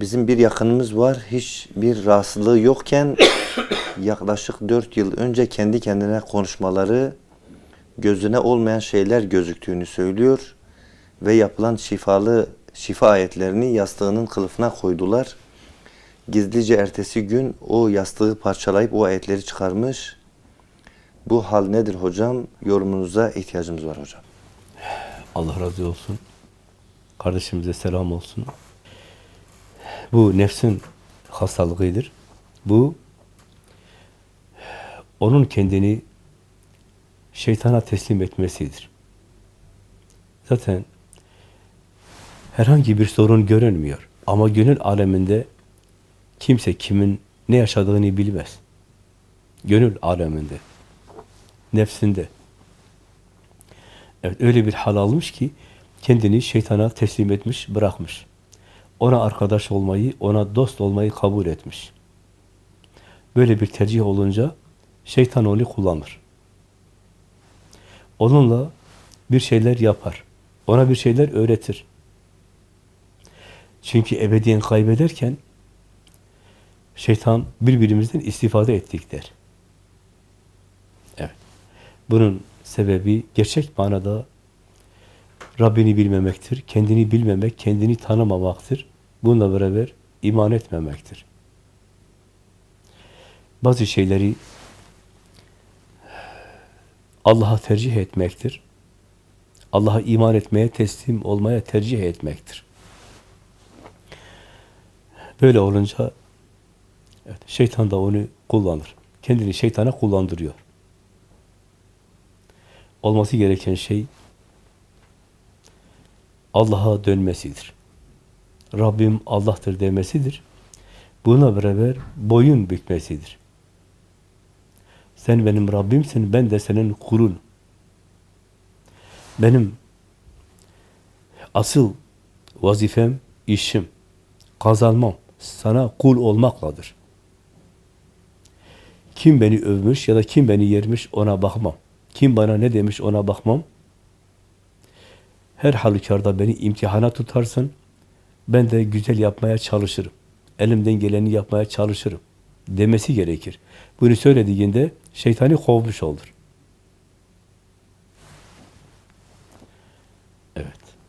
bizim bir yakınımız var. Hiç bir rahatsızlığı yokken yaklaşık 4 yıl önce kendi kendine konuşmaları gözüne olmayan şeyler gözüktüğünü söylüyor ve yapılan şifalı şifa ayetlerini yastığının kılıfına koydular. Gizlice ertesi gün o yastığı parçalayıp o ayetleri çıkarmış. Bu hal nedir hocam? Yorumunuza ihtiyacımız var hocam. Allah razı olsun. Kardeşimize selam olsun. Bu nefsin hastalığıdır. Bu onun kendini şeytana teslim etmesidir. Zaten herhangi bir sorun görünmüyor. Ama gönül aleminde kimse kimin ne yaşadığını bilmez. Gönül aleminde, nefsinde. Evet öyle bir hal almış ki kendini şeytana teslim etmiş, bırakmış. Ona arkadaş olmayı, ona dost olmayı kabul etmiş. Böyle bir tercih olunca şeytan onu kullanır. Onunla bir şeyler yapar. Ona bir şeyler öğretir. Çünkü ebediyen kaybederken şeytan birbirimizden istifade ettik der. Evet. Bunun sebebi gerçek manada Rabbini bilmemektir, kendini bilmemek, kendini tanımamaktır. Bununla beraber iman etmemektir. Bazı şeyleri Allah'a tercih etmektir. Allah'a iman etmeye, teslim olmaya tercih etmektir. Böyle olunca evet, şeytan da onu kullanır. Kendini şeytana kullandırıyor. Olması gereken şey Allah'a dönmesidir. Rabbim Allah'tır demesidir. Buna beraber boyun bükmesidir. Sen benim Rabbimsin, ben de senin kulun. Benim asıl vazifem, işim, kazanmam, sana kul olmakladır. Kim beni övmüş ya da kim beni yermiş ona bakmam. Kim bana ne demiş ona bakmam. Her halükarda beni imtihana tutarsın. Ben de güzel yapmaya çalışırım. Elimden geleni yapmaya çalışırım. Demesi gerekir. Bunu söylediğinde şeytani kovmuş olur.